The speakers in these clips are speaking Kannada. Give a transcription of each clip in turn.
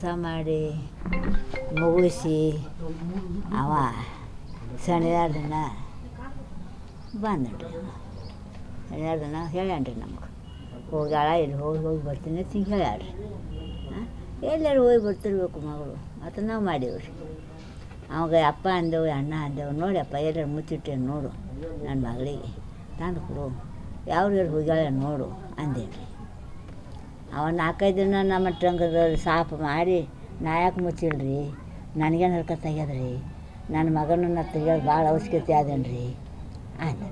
ಕೆಲಸ ಮಾಡಿ ಮುಗಿಸಿ ಅವ ಶನಿವಾರ ದಿನ ಬಂದನ್ರಿ ಶನಿವಾರ ದಿನ ಹೇಳ್ಯಾನ್ರಿ ನಮ್ಗೆ. ಹೋಗ್ಯಾಳ ಇಲ್ಲಿ ಹೋಗಿ ಹೋಗಿ ಬರ್ತೀನಿ ಅಂತ ಹಿಂಗೆ ಹೇಳ್ಯಾಳ್ರಿ ಹಾಂ ಎಲ್ಲರೂ ಹೋಗಿ ಬರ್ತಿರ್ಬೇಕು ಮಗಳು. ಮತ್ತು ನಾವು ಮಾಡೀವ್ರಿ. ಅವಾಗ ಅಪ್ಪ ಅಂದೆವು ಅಣ್ಣ ಅಂದೆವು ನೋಡಿ ಅಪ್ಪ ಎಲ್ಲರೂ ಮುಚ್ಚಿಟ್ಟೇನು ನೋಡು ನನ್ನ ಮಗಳಿಗೆ. ತಂದು ಕೊಡು. ಯಾವ್ದು ಹೋಗ್ಯಾಳ ನೋಡು ಅಂದೇನ್ರಿ. ಅವ ನಾಲ್ಕೈದು ದಿನ ನಮ್ಮ ಟಂಗದ ಸಾಫ್ ಮಾಡಿ ನಾ ಯಾಕೆ ಮುಚ್ಚಿಲ್ರಿ. ನನಗೇನು ಹರ್ಕ ತೆಗ್ಯದ್ರಿ ನನ್ನ ಮಗನನ್ನ ತೆಗಿಯೋದು ಭಾಳ ಅವಶ್ಯಕತೆ ಅದೇನ್ರಿ ಅಂದ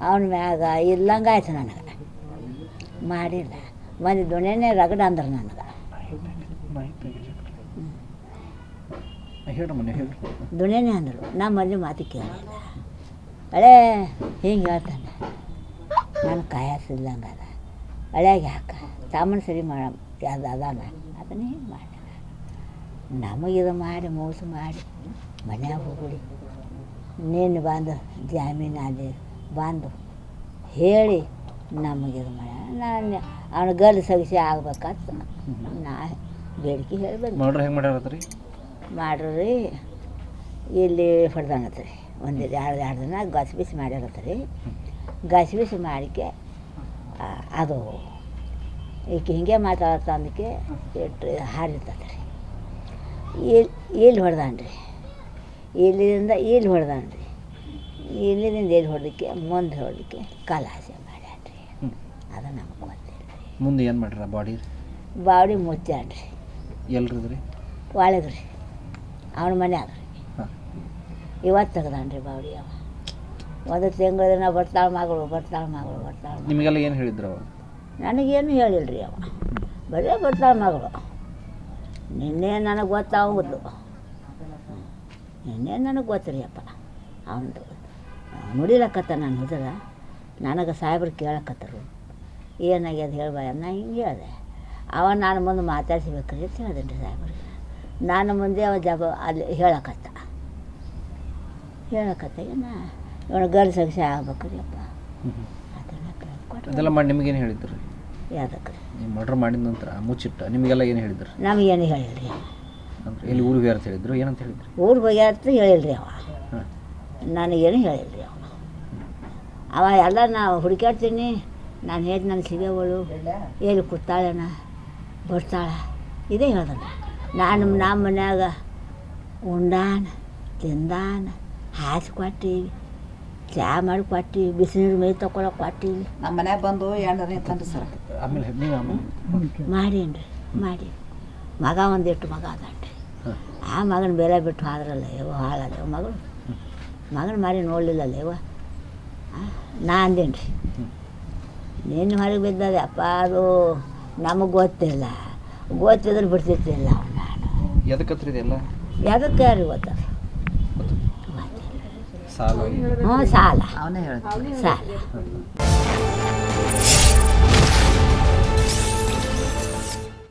ಅವನ ಮ್ಯಾಗ ಇಲ್ಲಂಗೆ ಆಯ್ತು ನನಗೆ. ಮಾಡಿಲ್ಲ. ಮಂದಿ ದೊಣೆನೇ ರಗಡ ಅಂದ್ರೆ ನನಗೆ. ದುಣೆನೇ ಅಂದರು. ನಮ್ಮ ಮೊದಲು ಮಾತು ಕೇಳಿಲ್ಲ. ಅಳೇ ಹಿಂಗೆ ಹೇಳ್ತಾನೆ. ನನ್ನ ಕಾಯಸಿಲ್ಲಂಗೆ ಅದ ಹಳೆಯಾಗ ಯಾಕೆ? ಸಾಮಾನು ಸರಿ ಮಾಡ ಅದು ಅದಾನ? ಅದನ್ನೇ ಮಾಡ ನಮಗಿದು ಮಾಡಿ ಮೋಸ ಮಾಡಿ ಮನ್ಯಾಗ ಹೋಗ್ಬಿಡಿ. ನೀನು ಬಂದು ಜಾಮೀನು ಅಲ್ಲಿ ಬಂದು ಹೇಳಿ ನಮಗಿದು ಮಾಡ. ನಾನು ಅವನ ಗಲ್ ಸಗಿಸಿ ಆಗ್ಬೇಕಂತ ನಾ ಬೇಡಿಕೆ ಹೇಳ್ಬೇಕು. ಮಾಡ್ರಿ ಹೆಂಗೆ ಮಾಡ್ಯಾರತ್ರಿ? ಮಾಡ್ರಿ ಇಲ್ಲಿ ಹೊಡೆದಾನತ್ತ ರೀ ಒಂದು ಎರಡು ಎರಡು ದಿನ ಗಸಬಿಸಿ ಬಿಸಿ ಮಾಡ್ಯಾರತ್ತ ರೀ ಗಸ್ ಬಿಸಿ ಮಾಡಿಕೆ ಅದು ಈಕೆ ಹಿಂಗೆ ಮಾತಾಡತ್ತ ಅಂದಕ್ಕೆ ಇಟ್ಟು ಹಾರಿರ್ತದೆ ರೀ ಇಲ್ಲಿ ಇಲ್ಲಿ ಹೊಡೆದಾನ್ರಿ? ಇಲ್ಲಿಂದ ಇಲ್ಲಿ ಹೊಡೆದಾನ್ರಿ? ಇಲ್ಲಿಂದ ಇಲ್ಲಿ ಹೊಡೆದಕ್ಕೆ? ಮುಂದೆ ಹೊಡೆದಕ್ಕೆ ಕಲಾಸೆ ಮಾಡ್ಯಾನ್ರಿ. ಅದು ನಮ್ಗೆ ಗೊತ್ತಿಲ್ಲ ಮುಂದೆ ಏನು ಮಾಡ್ಯಾರ ಬಾಡಿ? ಬಾಡಿ ಮುಚ್ಚಾನ್ರಿ. ಎಲ್ರದ್ರಿ? ಒಳಗೆ ರೀ ಅವನ ಮನ್ಯಾಗ ರೀ ಇವತ್ತು ತೆಗ್ದಾನ್ರಿ ಬಾವಡಿ ಅವ. ಒಂದು ತಿಂಗಳ ದಿನ ಬರ್ತಾಳೆ ಮಗಳು ಬರ್ತಾಳೆ ಮಗಳು ಬರ್ತಾಳೆ ನಿಮಗೆಲ್ಲ ಏನು ಹೇಳಿದ್ರು ಅವಾಗ ನನಗೇನು ಹೇಳಿಲ್ಲ ರೀ ಅವ. ಬರೇ ಬರ್ತಾವ ಮಗಳು. ನಿನ್ನೆ ನನಗೆ ಗೊತ್ತಾಗೋದು ನಿನ್ನೆ ನನಗೆ ಗೊತ್ತು ರೀ ಅಪ್ಪ. ಅವನದು ನುಡಿಲಕ್ಕತ್ತ ನಾನು ಹುಡುಗ? ನನಗೆ ಸಾಹೇಬ್ರು ಕೇಳಕತ್ತರು. ಏನಾಗ್ಯದ ಹೇಳ್ಬಾಯ ನಾ ಹಿಂಗೆ ಹೇಳಿದೆ. ಅವ ನಾನು ಮುಂದೆ ಮಾತಾಡ್ಸ್ಬೇಕ್ರಿ ಅಂತ ಹೇಳಿದೆ ರೀ ಸಾಹೇಬ್ರಿಗೆ. ನಾನು ಮುಂದೆ ಅವ ಜಬ ಅಲ್ಲಿ ಹೇಳಕತ್ತ. ಹೇಳಕತ್ತ ನಾ ಇವನು ಗಲ್ ಸಗಿಸಿ ಆಗ್ಬೇಕ್ರಿ ಅಪ್ಪ ಅದೆಲ್ಲ ಮಾಡಿ ನಿಮಗೇನು ಹೇಳಿದ್ರು? ಯಾವ್ದಕ್ಕೆ ನೀವು ಮರ್ಡರ್ ಮಾಡಿದ ನಂತರ ಮುಚ್ಚಿಟ್ಟ. ನಿಮಗೆಲ್ಲ ಏನು ಹೇಳಿದ್ರು? ನಮಗೇನು ಏನು ಅಂದ್ರೆ ಎಲ್ಲಿ ಊರಿಗೆ ಯಾರು ಹೇಳಿದ್ರು? ಏನಂತ ಹೇಳಿದ್ರಿ? ಊರಿಗೆ ಹೋಗ್ಯಾರ್ತ ಹೇಳಿಲ್ಲ ರೀ ಅವ. ನಾನು ಏನು ಹೇಳಿಲ್ರಿ ಅವ. ಅವ ಎಲ್ಲ ನಾವು ಹುಡುಕಾಡ್ತೀನಿ ನಾನು ಹೇಳಿ ನನ್ನ ಸಿಗೋವಳು ಎಲ್ಲಿ ಕೂತಾಳೇನ ಬರ್ತಾಳ. ಇದೇ ಹೇಳ್ದಲ್ಲ ನಾನು ನಮ್ಮ ಮನ್ಯಾಗ ಉಂಡಾನ ತಿಂದಾನ ಹಾಸಿ ಕೊಟ್ಟಿವಿ ಚಾ ಮಾಡಿ ಕೊಟ್ಟಿವಿ ಬಿಸಿನೀರು ಮೈ ತಗೊಳಕ್ಕೆ ಕೊಟ್ಟಿವಿ. ನಮ್ಮ ಮನ್ಯಾಗ ಬಂದು ಎಣ್ಣೆ ತಂದು ಸರ್. ಆಮೇಲೆ ನೀವು ಆಮೇಲೆ ಮಾಡೀನಿ ರೀ ಮಾಡಿ. ಮಗ ಒಂದಿಟ್ಟು ಮಗ ಅದಂಟೆ ಆ ಮಗನ ಬೆಲೆ ಬಿಟ್ಟು ಆದ್ರಲ್ಲ ಇವ ಹಾಳಲ್ಲ ಮಗಳು. ಮಗನ ಮಾರಿ ನೋಡಲಿಲ್ಲಲ್ಲ ಇವ ನಾ ಅಂದೇನು ರೀ ನಿನ್ನ ಹೊರಗೆ ಬಿದ್ದದೆ ಅಪ್ಪ ಅದು ನಮಗೆ ಗೊತ್ತಿಲ್ಲ. ಗೊತ್ತಿದ್ರೆ ಬಿಡ್ತಿರ್ತಿಲ್ಲ ಅವ್ನು ಎದಕ್ಕೆ ಎಲ್ಲ? ಎದಕ್ಕೆ ಯಾರು ಗೊತ್ತದ ಸಾಲ. ಹ್ಞೂ ಸಾಲ. ಅವನೇ ಹೇಳ್ತಾನೆ. ಸಾಲ.